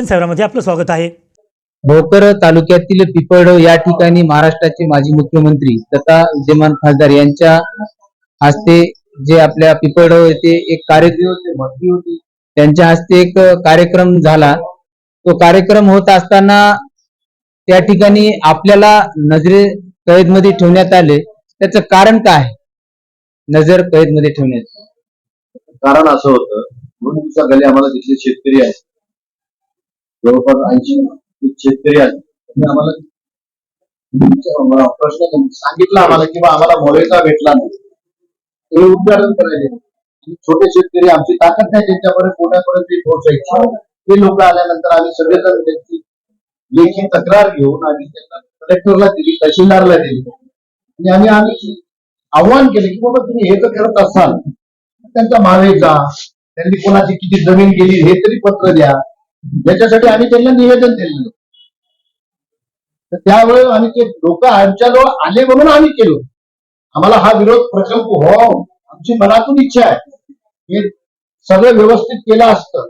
जनसेवामध्ये आपलं स्वागत आहे. भोकर तालुक्यातील पिपळडव या ठिकाणी महाराष्ट्राचे माजी मुख्यमंत्री तथा विद्यमान खासदार यांच्या हस्ते जे आपल्या पिपळडव येथे एक कार्यक्रम होती त्यांच्या हस्ते एक कार्यक्रम झाला. तो कार्यक्रम होत असताना त्या ठिकाणी आपल्याला नजरे कैदमध्ये ठेवण्यात आले. त्याचं कारण काय? नजर कैदमध्ये ठेवण्यात कारण असं होतं. दोन दिवसाखाली आम्हाला तिथले शेतकरी आहेत. जवळपास ऐंशी शेतकरी आहेत. त्यांनी आम्हाला प्रश्न सांगितलं आम्हाला किंवा आम्हाला मोरेचा भेटला नाही. ते उद्घाटन करायचे. छोटे शेतकरी आमची ताकद नाही त्यांच्यापर्यंत कोणापर्यंत पोहोचायची. ते लोक आल्यानंतर आम्ही सगळेजण त्यांची लेखी तक्रार घेऊन आम्ही त्यांना कलेक्टरला दिली तहसीलदारला दिली. आणि आम्ही आम्ही आव्हान केले की बाबा तुम्ही हे जर करत असाल. त्यांचा मावे जा त्यांनी कोणाची किती जमीन गेली हे तरी पत्र द्या. याच्यासाठी आम्ही त्यांना निवेदन दिलेलं. तर त्यावेळेस आम्ही ते लोक आमच्याजवळ आले म्हणून आम्ही केलो. आम्हाला हा विरोध प्रकल्प हो आमची मनातून इच्छा आहे. हे सगळं व्यवस्थित केलं असतं.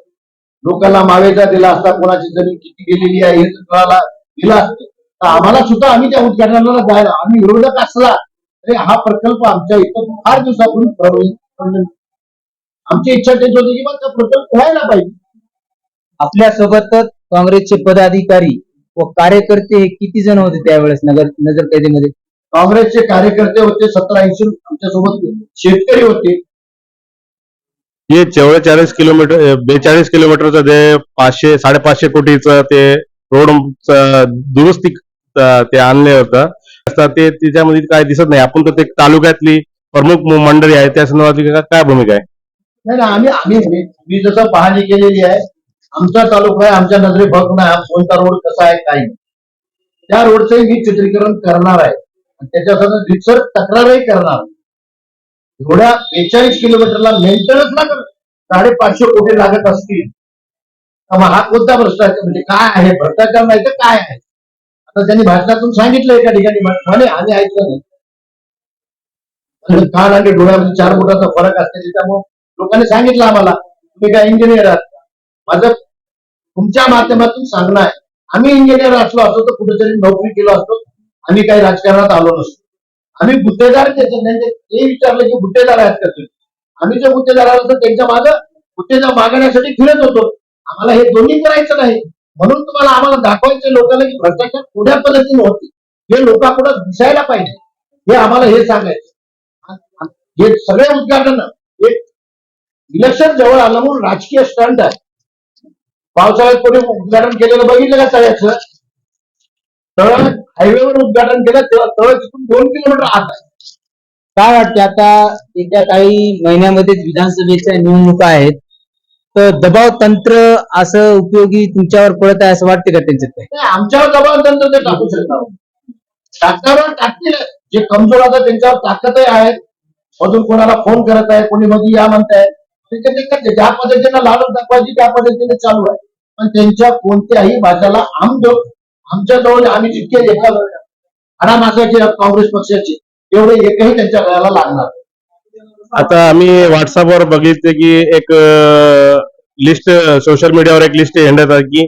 लोकांना मावेजा दिला असता कोणाची जमीन किती गेलेली आहे हे कळाला दिला असतं. तर आम्हाला सुद्धा आम्ही त्या उद्घाटनाला जायला आम्ही विरोधक असला तरी हा प्रकल्प आमच्या इथं फार दिवसापूर्वी आमची इच्छा तेच होती की मग प्रकल्प व्हायला पाहिजे. आपल्या सोबतच काँग्रेसचे पदाधिकारी व कार्यकर्ते हे किती जण होते त्यावेळेस नगर नजर कैदेमध्ये? काँग्रेसचे कार्यकर्ते होते सतरा ऐंशी आमच्यासोबत शेतकरी होते. हे चव्वेचाळीस किलोमीटर बेचाळीस किलोमीटरचं जे पाचशे साडेपाचशे कोटीचं ते रोड दुरुस्ती ते आणले होतं. ते त्याच्यामध्ये काय दिसत नाही. आपण तर ते तालुक्यातली प्रमुख मंडळी आहे त्या संदर्भात काय भूमिका आहे? नाही आम्ही आम्ही जसं पाहणी केलेली आहे आमचा तालुका आहे आमच्या नजरे बघ नाही हा कोणता रोड कसा आहे काही नाही. त्या रोडचंही मी चित्रीकरण करणार आहे. आणि त्याच्यासोबत रिसर्च तक्रारही करणार एवढ्या बेचाळीस किलोमीटरला मेंटेनन्सला जर साडेपाचशे कोटी लागत असतील. मग हा कोणता भ्रष्टाचार म्हणजे काय आहे? भ्रष्टाचार नाही तर काय आहे? आता त्यांनी भाषणातून सांगितलं एका ठिकाणी म्हणे आम्ही ऐकलं नाही. आणि कान आणि डोळ्यामध्ये चार फुटाचा फरक असते त्याच्यामुळे लोकांनी सांगितलं आम्हाला तुम्ही काय इंजिनियर आहात? माझं तुमच्या माध्यमातून सांगणं आहे. आम्ही इंजिनियर असलो असतो तर कुठेतरी नोकरी केलो असतो आम्ही काही राजकारणात आलो नसतो. आम्ही गुत्तेदार त्याचे ते- विचारलं की गुत्तेदार आहेत का तुम्ही? आम्ही जे गुत्तेदार आलो तर त्यांच्या मागं गुत्तेदार मागण्यासाठी फिरत होतो. आम्हाला हे दोन्ही करायचं नाही. म्हणून तुम्हाला आम्हाला दाखवायचे लोकांना की भ्रष्टाचार कोण्या पद्धतीने होते? हे लोकांपुढे दिसायला पाहिजे. हे आम्हाला हे सांगायचं हे सगळे उद्घाटन एक इलेक्शन जवळ आलं म्हणून राजकीय स्टंट आहे. पावसाळ्यात कोणी उद्घाटन केलेलं बघितलं का तळ्याचं तळ हायवेवर उद्घाटन केलं तेव्हा तळ तिथून दोन किलोमीटर आत आहे. काय वाटते आता येत्या काही महिन्यामध्येच विधानसभेच्या निवडणुका आहेत तर दबाव तंत्र असं उपयोगी तुमच्यावर पडत आहे असं वाटते का त्यांच्यात काय? नाही, आमच्यावर जबाबदार तंत्र ते टाकू शकतात. टाकण्यावर टाकतील. जे कमजोर आता त्यांच्यावर ताकदही आहेत. मधून कोणाला फोन करत आहे कोणी मध्ये या म्हणताय ते करते. ज्या पद्धतीने लालच दाखवायची त्या पद्धतीने चालू आहे पण त्यांच्या कोणत्याही भाषाला आम जो आमच्या जवळ आम्ही जितके आराम असायचे काँग्रेस पक्षाचे तेवढे एकही त्यांच्या गळ्याला लागणार. आता आम्ही व्हॉट्सअपवर बघितले की एक लिस्ट सोशल मीडियावर एक लिस्ट येण्यात आहे की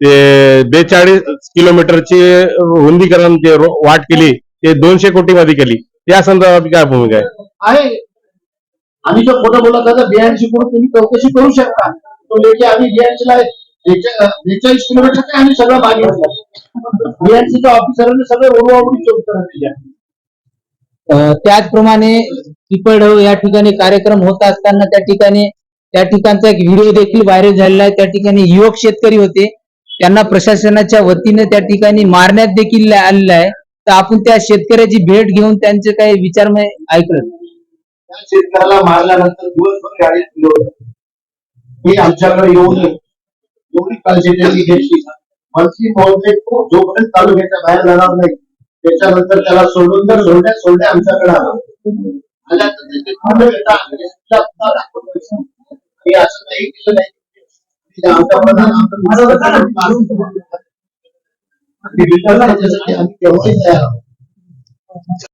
ते बेचाळीस किलोमीटरची रुंदीकरण रो- वाट केली ते दोनशे कोटी मध्ये केली या संदर्भात काय भूमिका आहे आहे आम्ही जर खोटं बोलत आहे तर करून तुम्ही चौकशी करू शकता. तो लेखी आम्ही बियाणशीला बेचाळीस किलोमीटर आम्ही सगळं मागितलं बियाणशीच्या ऑफिसरांनी सगळे ओढवाओढीचे उत्तर दिले त्याचप्रमाणे पिपळढव या ठिकाणी कार्यक्रम होत असताना त्या ठिकाणी त्या ठिकाणचा एक व्हिडिओ देखील व्हायरल झालेला आहे. त्या ठिकाणी युवक शेतकरी होते. त्यांना प्रशासनाच्या वतीने त्या ठिकाणी मारण्यात देखील आलेलं आहे. तर आपण त्या शेतकऱ्याची भेट घेऊन त्यांचे काही विचार ऐकलं त्या शेतकऱ्याला मारल्यानंतर दिवसभर गाडीत फिरवलं हे आमच्याकडे येऊ नये एवढी काळजी त्यांनी घेतली. मनसी महोदय तो जोपर्यंत तालुक्याच्या बाहेर जाणार नाही त्याच्यानंतर त्याला सोडून जर सोडण्या सोडण्या आमच्याकडे आला. आल्यानंतर म्हणजे हे असं नाही केलं नाही. ते प्रधान आमचं त्याच्यासाठी आम्ही तेवढे तयार आहोत.